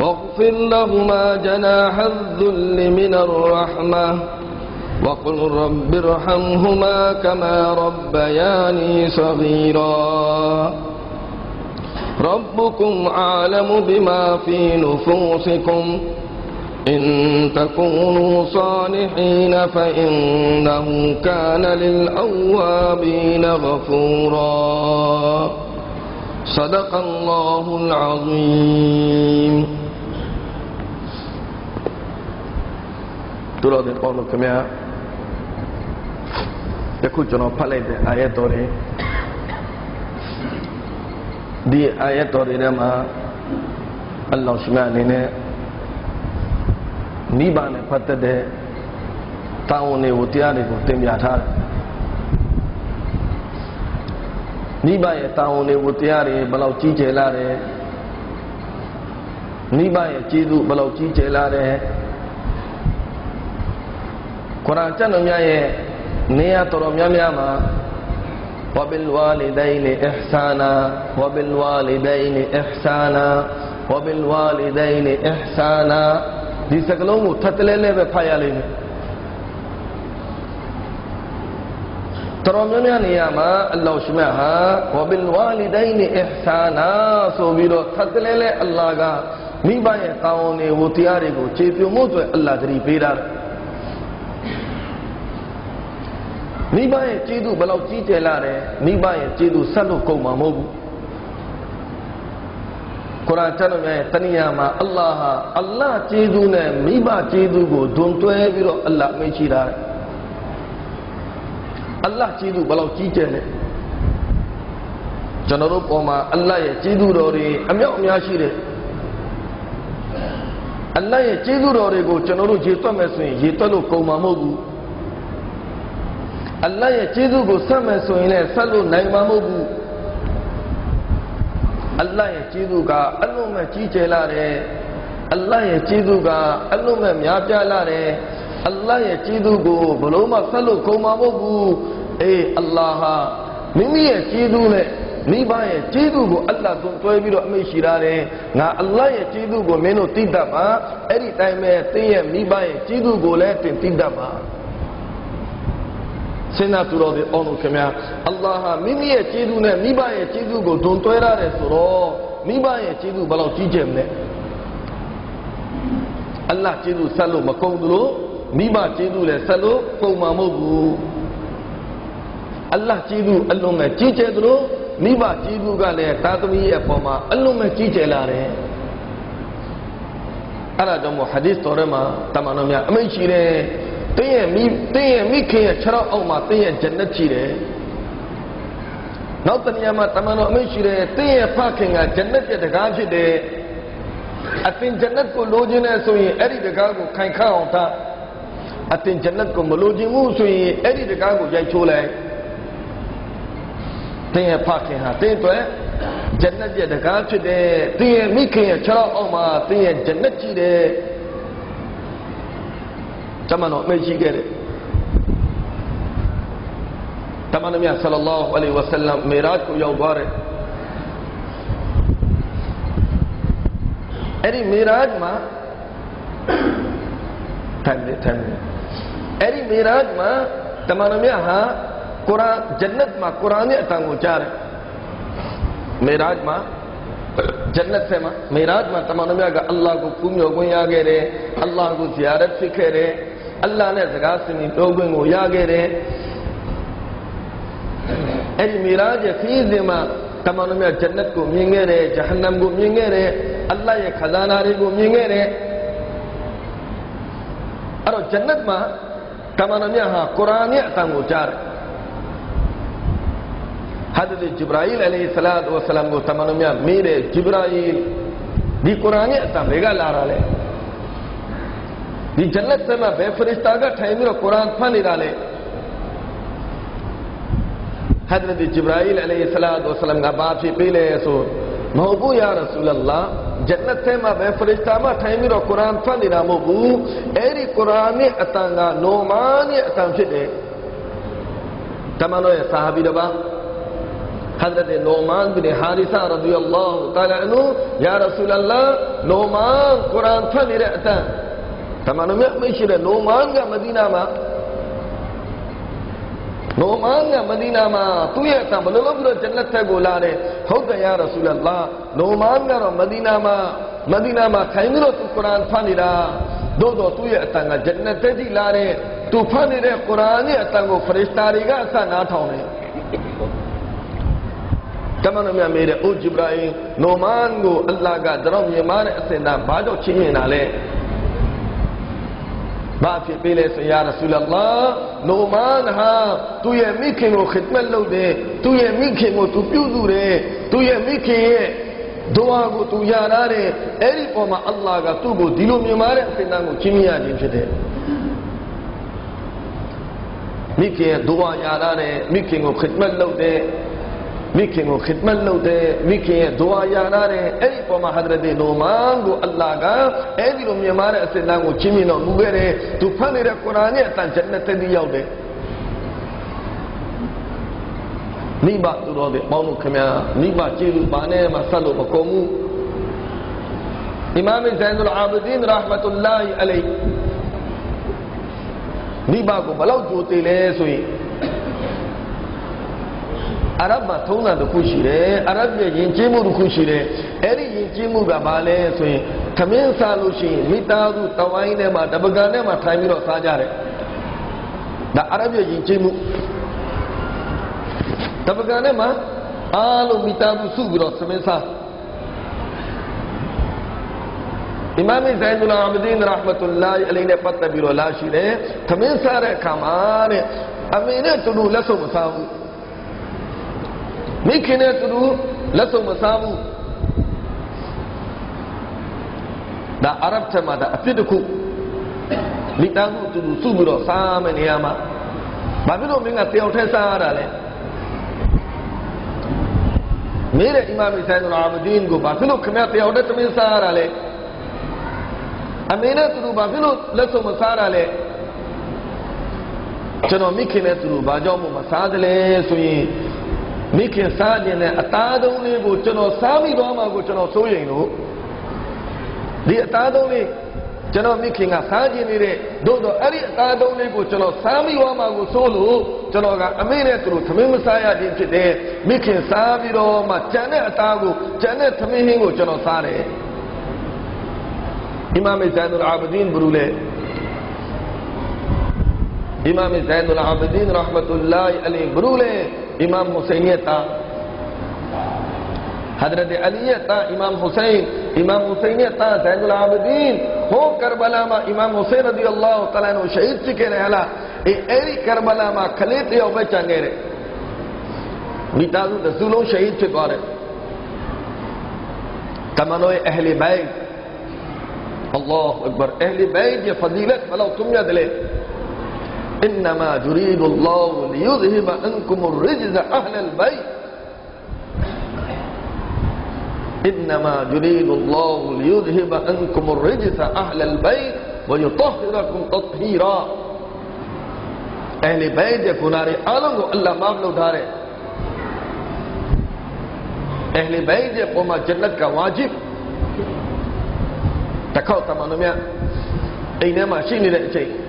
واغفر لهما جناح الذل من الرحمة. وقل رب ارحمهما كما ربياني صغيرا. ربكم أعلم بما في نفوسكم. إن تكونوا صالحين فإنه كان للأوابين غفورا. صدق الله العظيم. သူတော်တဲ့ပေါင်းတို့ခင်ဗျာယခုကျွန်တော်ဖတ်လိုက်တဲ့အာယတ်တော်တွေဒီအာယတ်တော်တွေထဲမှာအလ္လာဟ်ရှိမအနေနဲ့နိဗ္ဗာန်နဲ့ပတ်သက်တဲ့တာဝန်တွေကိုတရားတွေကိုသင်ပြထားတယ်နိဗ္ဗာန်ရဲ့တာဝန်တွေကိုတရားတွေဘယ်လောက်ကြီးကျယ်လာတယ်နိဗ္ဗာန်ရဲ့ကျေးဇူးဘယ်လောက်ကြီးကျယ်လာတယ် ကုရ်အာန်ကျမ်းတော်များရဲ့နေရာတော်တော်များများမှာဝဘီလ်ဝါလီဒိုင်နီအစ်ဆာနာဝဘီလ်ဝါလီဒိုင်နီအစ်ဆာနာဝဘီလ်ဝါလီဒိုင်နီအစ်ဆာနာဒီစကားလုံးကိုထပ်တလဲလဲပဲဖတ်ရလိမ့်မယ်တော်တော်များများနေရာမှာအလ္လာဟ်ရှမဟာဝဘီလ်ဝါလီဒိုင်နီအစ်ဆာနာဆိုပြီးတော့ထပ်တလဲလဲအလ္လာဟ်ကမိဘရဲ့ကောင်းဝင်တွေကိုတရားတွေကိုခြေပြုံမှုအတွက်အလ္လာဟ်တရီပေးတာတယ် မိဘရဲ့ကျေးဇူးဘယ်လောက်ကြီးကျယ်လာတယ်မိဘရဲ့ကျေးဇူးဆက်လို့ကုန်မှာမဟုတ်ဘူးကုရ်အာန်ကျမ်းတော်ရဲ့တဏှာမှာအလ္လာဟ်ဟာအလ္လာဟ်ကျေးဇူးနဲ့မိဘကျေးဇူးကိုဒွန်တွဲပြီးတော့အလ္လာဟ်မိတ်ရှိတာအလ္လာဟ်ကျေးဇူးဘယ်လောက်ကြီးကျယ်လဲကျွန်တော်တို့ပေါ်မှာအလ္လာဟ်ရဲ့ကျေးဇူးတော်တွေအမြောက်အများရှိတယ်အလ္လာဟ်ရဲ့ကျေးဇူးတော်တွေကိုကျွန်တော်တို့ရေတွက်မယ်ဆိုရင်ရေတွက်လို့ကုန်မှာမဟုတ်ဘူး အလ္လာဟ်ရဲ့ကျေးဇူးကိုဆက်မယ်ဆိုရင်လည်းဆက်လို့နိုင်မှာမဟုတ်ဘူးအလ္လာဟ်ရဲ့ကျေးဇူးကအလွန်မဲ့ကြီးကျယ်လာတယ်အလ္လာဟ်ရဲ့ကျေးဇူးကအလွန်မဲ့များပြားလာတယ်အလ္လာဟ်ရဲ့ကျေးဇူးကိုဘလို့မှဆက်လို့ကုန်မှာမဟုတ်ဘူးအေးအလ္လာဟ်ဟာမိမိရဲ့ကျေးဇူးနဲ့မိဘရဲ့ကျေးဇူးကိုအလ္လာဟ်သွန်တွဲပြီးတော့အမိတ်ရှိရတယ်ငါအလ္လာဟ်ရဲ့ကျေးဇူးကိုမင်းတို့သိတတ်ပါအဲ့ဒီတိုင်းပဲသင်ရဲ့မိဘရဲ့ကျေးဇူးကိုလည်းသင်သိတတ်ပါ စဉ်းစားသူတော်ဒီအောင်လို့ခင်ဗျာအလ္လာဟ်ဟာမိမိရဲ့ကျေးဇူးနဲ့မိဘရဲ့ကျေးဇူးကိုဒွန်တွဲရတယ်ဆိုတော့မိဘရဲ့ကျေးဇူးဘယ်လောက်ကြီးကျယ်မလဲအလ္လာဟ်ကျေးဇူးဆက်လို့မကုန်ဘူးလို့မိဘကျေးဇူးလည်းဆက်လို့ကုန်မှာမဟုတ်ဘူးအလ္လာဟ်ကျေးဇူးအလုံးမဲ့ကြီးကျယ်သလိုမိဘကျေးဇူးကလည်းသာသမီရဲ့အပေါ်မှာအလုံးမဲ့ကြီးကျယ်လာတယ်အဲ့ဒါကြောင့်မို့ဟာဒီသ်တော်ထဲမှာတမန်တော်များအမိန့်ရှိတယ် တင်းရဲ့မိတင်းရဲ့မိခင်ရဲ့ခြေထောက်အောက်မှာတင်းရဲ့ဂျန်နတ်ရှိတယ်နောက်တနေရာမှာတမန်တော်အမိန့်ရှိတယ်တင်းရဲ့ဖခင်ကဂျန်နတ်ရဲ့တကားဖြစ်တယ်အတင်ဂျန်နတ်ကိုလိုချင်နေဆိုရင်အဲ့ဒီတကားကိုခိုင်ခန့်အောင်ထားအတင်ဂျန်နတ်ကိုမလိုချင်ဘူးဆိုရင်အဲ့ဒီတကားကိုရိုက်ချိုးလိုက်တင်းရဲ့ဖခင်ဟာတင်းအတွက်ဂျန်နတ်ရဲ့တကားဖြစ်တယ်တင်းရဲ့မိခင်ရဲ့ခြေထောက်အောက်မှာတင်းရဲ့ဂျန်နတ်ရှိတယ် တမန်တော်အမိတ်ရှိခဲ့တယ်တမန်တော်မြတ်ဆလလောလဟ်အလိုင်ဝဆလမ်မေရာတ်ကိုရောက်သွားတယ်အဲ့ဒီမေ ရာတ်မှာထိုင်နေထိုင်နေအဲ့ဒီမေရာတ်မှာတမန်တော်မြတ်ဟာကုရ်အာန်ဂျန်နတ်မှာကုရ်အာန်ရဲ့အတန်ကိုကြားတယ်မေရာတ်မှာဂျန်နတ် دی جنت سے میں بے ఈ జన్నత్ నా బేఫరిస్తాగా టైంలో ఖురాన్ ఫాన్ ఇరాలే. حضرت جبرائیل علیہ السلام کا باپ ہی پیلے لے سو محبو یا رسول اللہ جنت سے میں بے فرشتہ گا ٹھائی میرا قرآن فن دینا محبو ایری قرآن اتاں گا نومان اتاں سے دے تمانو یا صحابی ربا حضرت نومان بن حارسہ رضی اللہ تعالی عنہ یا رسول اللہ نومان قرآن فن دینا اتام တဲ့အတန်တမန်တော်မြတ်မရှိတဲ့နိုမန်ကမဒီနာမှာနိုမန်ကမဒီနာမှာသူ့ရဲ့အတန်ဘယ်လိုလုပ်ပြီးတော့ဂျန်နတ်ထက်ကိုလာတယ်ဟုတ်တယ်ယာရဆူလလာနိုမန်ကတော့မဒီနာမှာမဒီနာမှာခိုင်ပြီးတော့သူကုရ်အာန်ဖတ်နေတာသို့တော့သူ့ရဲ့အတန်ကဂျန်နတ်တက်ကြီးလာတဲ့သူဖတ်နေတဲ့ကုရ်အာန်ရဲ့အတန်ကိုဖရစ်တာတွေကအဆနားထောင်တယ်တမန်တော်မြတ်မေးတဲ့အိုဂျိဘရာအင်နိုမန်ကိုအလ္လာဟ်ကတော့မြင်မာတဲ့အစင်သားဘာကြောင့်ချင်းမြင်တာလဲ ဘာဖြစ်ပေးလဲဆိုရာရဆူလလာနိုမန်ဟာသူ့ရဲ့မိခင်ကိုခစ်မတ်လုပ်တယ်သူ့ရဲ့မိခင်ကိုသူပြုစုတယ်သူ့ရဲ့မိခင်ရဲ့ဒွါကိုသူရနာတယ်အဲ့ဒီပေါ်မှာအလ္လာဟ်ကသူ့ကိုဒီလိုမြင်မာတဲ့အစင်သားကိုချင်းမြင်ရခြင်းဖြစ်တယ်မိခင်ရဲ့ဒွါရနာတယ်မိခင်ကိုခစ်မတ်လုပ်တယ်မိခင်ကိုခစ်မတ်လုပ်တယ် မိခင်ရဲ့ဒွါရနာတယ်အဲ့ဒီပေါ်မှာဟဒရတ်နိုမန်ကိုအလ္လာဟ်ကအဲ့ဒီလိုမြင်မာတဲ့အစဉ်တန်းကိုချင်းမြင်တော့မူခဲ့တယ်သူဖတ်နေတဲ့ကုရ် အာန်ရဲ့အတန်ဂျန်နတ်တည်းရောက်တယ်မိဘသူတော်တဲ့ပေါင်းတို့ခင်ဗျာမိဘကျေးဇူးပါနဲ့မှဆက်လို့မကုန်ဘူးအီမာမ်ဇိုင်ဒ်အလ်အာဘဒင်ရဟမတုလာဟီအလိုင်မိဘကိုဘယ်လောက်ကြိုသေးလဲဆိုရင်အာရဗ်မှာထုံးတာတစ်ခုရှိတယ်အာရဗ်ရဲ့ယဉ်ကျေးမှုတစ်ခုရှိတယ်အဲ့ဒီယဉ်ကျေးမှုကဘာလဲဆိုရင်သမင်းစားလို့ရှိရင်မိသားစုတဝိုင်းထဲမှာတပကံထဲမှာထိုင်ပြီးတော့စားကြတယ်ဒါအာရဗ်ရဲ့ယဉ်ကျေးမှုတပကံထဲမှာအားလုံးမိသားစုစုပြီးတော့သမင်းစားအီမာမ်ဇိုင်ဒ်အလ်အာဘဒင်ရဟမတုလာဟီအလိုင်နဲ့ပတ်သက်ပြီးတော့လာရှိတယ်သမင်းစားတဲ့အခါမှာတဲ့အမေနဲ့တူတူလက်ဆုံးမစားဘူး မိခင်နဲ့သူတို့လက်စုံမစားဘူးဒါအာရဗ်ထဲမှာဒါအဖြစ်တစ်ခုမိသားစုသူတို့စုပြီးတော့စားမယ်နေရာမှာဘာဖြစ်လို့မင်းကတယောက်တည်းစားရတာလဲမေးတဲ့အီမာမ်ဆိုင်ဒ်အာဘဒင်ကိုဘာဖြစ်လို့ခင်ဗျတယောက်တည်းသမင်းစားရတာလဲအမေနဲ့သူတို့ဘာဖြစ်လို့လက်စုံမစားရတာလဲကျွန်တော်မိခင်နဲ့သူတို့ဘာကြောင့်မစားတယ်လဲဆိုရင် မိခင်စားခြင်းနဲ့အသားသုံးလေးကိုကျွန်တော်စားမိသွားမှာကိုကျွန်တော်စိုးရိမ်လို့ဒီအသားသုံးလေးကျွန်တော်မိခင်ကစားခြင်းနေတဲ့သို့တော့အဲ့ဒီအသားသုံးလေးကိုကျွန်တော်စားမိသွားမှာကိုစိုးလို့ကျွန်တော်ကအမေနဲ့သူတို့သမင်းမစားရခြင်းဖြစ်တယ်မိခင်စားပြီးတော့မှကြံတဲ့အသားကိုကြံတဲ့သမင်းဟင်းကိုကျွန်တော်စားတယ်အီမာမ်ဇိုင်ဒ်အာဘဒင်ဘရူလေအီမာမ်ဇိုင်ဒ်အာဘဒင်ရဟမတုလာဟီအလိုင်ဘရူလေ امام حسین تھا۔ حضرت علی تھا، امام حسین۔ امام حسین تھا، زین العابدین۔ ہو کربلا ما امام حسین رضی اللہ تعالیٰ عنہ شہید چکے رہے، اللہ۔ اے ایری کربلا ما کھلیتے ہو بے چاہنے رہے۔ نتازو دزولوں شہید چکو رہے۔ تمنو اہلی بیگ اللہ اکبر اہلی بیگ یہ فضیلت ملو تم یاد لے۔ اہلی بیگ إنما يريد الله ليذهب عنكم الرجز أهل البيت. إنما يريد الله ليذهب عنكم الرجز أهل البيت ويطهركم تطهيرا. أهل بیت يكون گنارے آلوں ألا ما بلو داري. أهل بیت يقوم قوما جنت کا واجب تکھو تمانو میں اینے ماشینی رہ چاہیے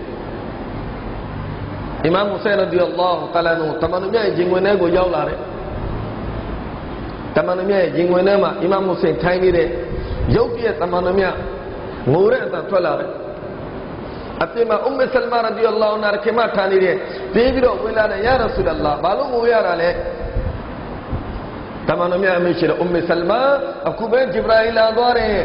အီမမ်ဟူဆိုင်ရဒီအလ္လာဟ်တအာလာနူတမန်တော်မြတ်ရဲ့ဂျင်ဝင်ထဲကိုရောက်လာတယ်တမန်တော်မြတ်ရဲ့ဂျင်ဝင်ထဲမှာအီမမ်ဟူဆိုင်ထိုင်နေတဲ့ရုပ်ပြည့်တမန်တော်မြတ်ငိုတဲ့အတန်ထွက်လာတယ်အပြင်မှာအုမ်မဆလမာရဒီအလ္လာဟ်နာရခေမထားနေတဲ့ပြေးပြီးတော့ဝင်လာတယ်ယာရဆူလလာဘာလို့ငိုရတာလဲတမန်တော်မြတ်အမေရှိတဲ့အုမ်မဆလမာအခုပဲဂျိဘရာအီလာသွားတယ်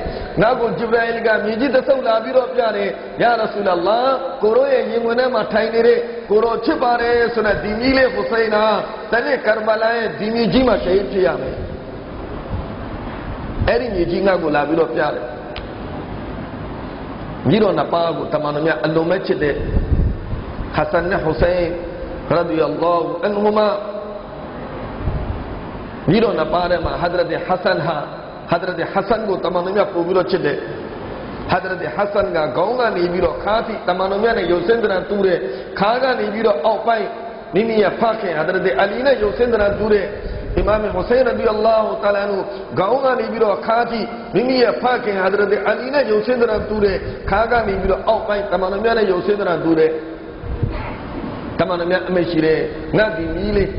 ငါ့ကိုဂျိဘရာအီလကမြေကြီးတစ်ဆုပ်လာပြီးတော့ပြတယ်ယာရဆူလလာကိုရောရဲ့ရင်ဝင်ထဲမှာထိုင်နေတဲ့ ကိုရောချစ်ပါတယ်ဆိုတဲ့ဒီမီလေးဟူစိန်နာတနေ့ကာဘလာရဲ့ဒီမီကြီးမှာရှဟီဒ်ဖြစ်ရမယ်အဲ့ဒီမြေကြီးငါ့ကိုလာပြီးတော့ပြတယ်မြည်တော်နှစ်ပါးကိုတမန်တော်မြတ်အလုံးမဲ့ချစ်တဲ့ဟဆန်နဲ့ဟူစိန်ရဒီအလ္လာဟူအန်ဟူမာမြည်တော်နှစ်ပါးထဲမှာဟဒရတ်ဟဆန်ဟာဟဒရတ်ဟဆန်ကိုတမန်တော်မြတ်ပို့ပြီးတော့ချစ်တဲ့ဟ ဒရတ်ဟဆန်ကခေါင်းကနေပြီးတော့ခါတိတမန်တော်မြတ်နဲ့ရုပ်စင်းတရံတူးတဲ့ခါကနေပြီးတော့အောက်ပိုင်းမိမိရဲ့ဖခင်ဟဒရတ်အလီနဲ့ရုပ်စင်းတရံတူးတဲ့အီမာမ်ဟူစိန်ရဒီအလ္လာဟူတာလာနူခေါင်းကနေပြီးတော့ခါကြည့်မိမိရဲ့ဖခင်ဟာဒရတ်အလီနဲ့ယုံစင်းတဲ့တူတဲ့ခါကနေပြီးတော့အောက်ပိုင်းတမန်တော်များနဲ့ယုံစင်းတဲ့တူတဲ့တမန်တော်များအမေရှိတဲ့ငါဒီမီးလေး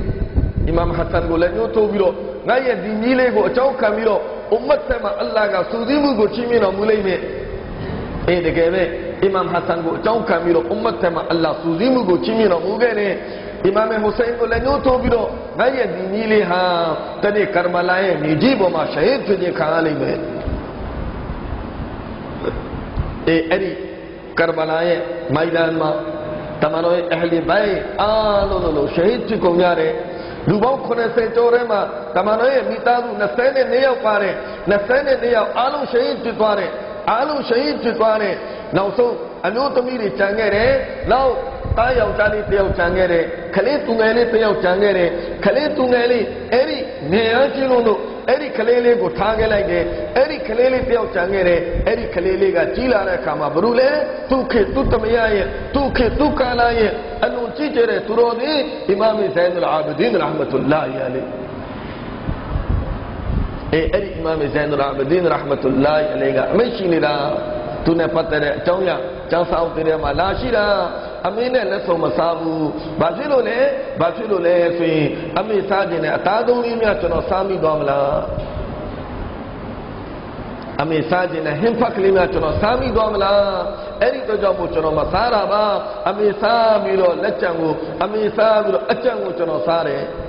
အီမာမ်ဟတ်ဆန်ကိုလည်းညှို့ထိုးပြီးတော့ငါရဲ့ဒီမီးလေးကိုအကြောင်းခံပြီးတော့အွမ်မတ်ဆက်မှာအလ္လာဟ်ကစူးစီးမှုကိုချီးမြှင့်တော်မူလိမ့်မယ် အေးတကယ်ပဲအီမမ်ဟတ်ဆန်ကိုအကြောင်းခံပြီးတော့အွမ်မတ်ဆက်မှာအလ္လာဟ်စူးစီးမှုကိုချီးမြှင့်တော်မူခဲ့တယ်အီမမ်ဟူစိန်ကိုလည်းညှို့ထိုးပြီးတော့ငါရဲ့ဒီ မီးလေးဟာတနေ့ကာမလာရဲ့မြေကြီးပေါ်မှာရှဟီဒ်ဖြစ်ခြင်းခံရလိမ့်မယ်အေးအဲ့ဒီကာမလာရဲ့မိုင်ဒန်မှာတမန်တော်ရဲ့အဟလီဘိုင်အားလုံးလုံးရှဟီဒ်ဖြစ်ကုန်ကြတယ်လူပေါင်း80ကျော်ထဲမှာတမန်တော်ရဲ့မိသားစု22ယောက်ပါတယ်22ယောက်အားလုံးရှဟီဒ်ဖြစ်သွားတယ်အားလုံးရှဟီဒ်ဖြစ်သွားတယ်နောက်ဆုံးအမျိုးသမီးတွေကြံခဲ့တယ်နောက်တားယောက်ျားလေးတယောက်ကြံခဲ့တယ်ခလေးသူငယ်လေးတယောက်ကြံခဲ့တယ်ခလေးသူငယ်လေးအဲ့ဒီနေရချင်းလုံးတို့အဲ့ဒီခလေးလေးကိုထားခဲ့လိုက်တယ်အဲ့ဒီခလေးလေးတယောက်ကြံခဲ့တယ်အဲ့ဒီခလေးလေးကကြီးလာတဲ့အခါမှာဘ누구လဲသူခေသူတမယရဲ့သူခေသူကာလာရဲ့အလုံးကြည့်ကြတဲ့သူတော်ဒီအီမာမ်ဇိုင်းအလ်အာဘဒင်ရဟမတုလာဟီအလို အေးအဲ့ဒီအီမာမ်ဇိုင်းအလ်အာဘဒင်ရဟမတုလာဟီအလိုကအမရှိနေတာသူနဲ့ပတ်သက်တဲ့အကြောင်းအရာကျောင်းစာအုပ်တွေမှာလာရှိတာအမေနဲ့လက်ဆောင်မစားဘူး။ဘာဖြစ်လို့လဲ။ဘာဖြစ်လို့လဲဆိုရင်အမေစားခြင်းနဲ့အသားသုံးလေးများကျွန်တော်စားမိသွားမလား။အမေစားခြင်းနဲ့ဟင်းဖက်ကလေးများကျွန်တော်စားမိသွားမလား။အဲ့ဒီတော့ကြောင့်မို့ကျွန်တော်မစားတာပါ။အမေစားပြီးတော့လက်ကြံကိုအမေစားပြီးတော့အကြံကိုကျွန်တော်စားတယ်။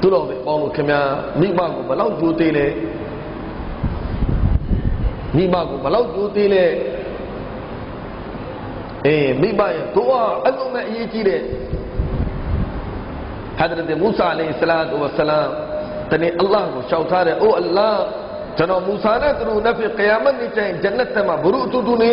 သူတော်ပဲပေါင်းလို့ခင်ဗျာမိဘကိုဘယ်လောက်ကြိုးသေးလဲ။မိဘကိုဘယ်လောက်ကြိုးသေးလဲအေးမိဘရဲ့ဒုအာအလုံးမဲ့အရေးကြီးတဲ့ حضرت မူဆာအလိုင်ဆလာတုဝဆလမ်တနေ့အလ္လာဟ်ကိုရှောက်ထားတယ်အိုအလ္လာဟ်ကျွန်တော်မူဆာနဲ့သူတို့နဖီကယာမတ်နေ့ကျရင်ဂျန်နတ်ထဲမှာဘုရုအတူတူနေ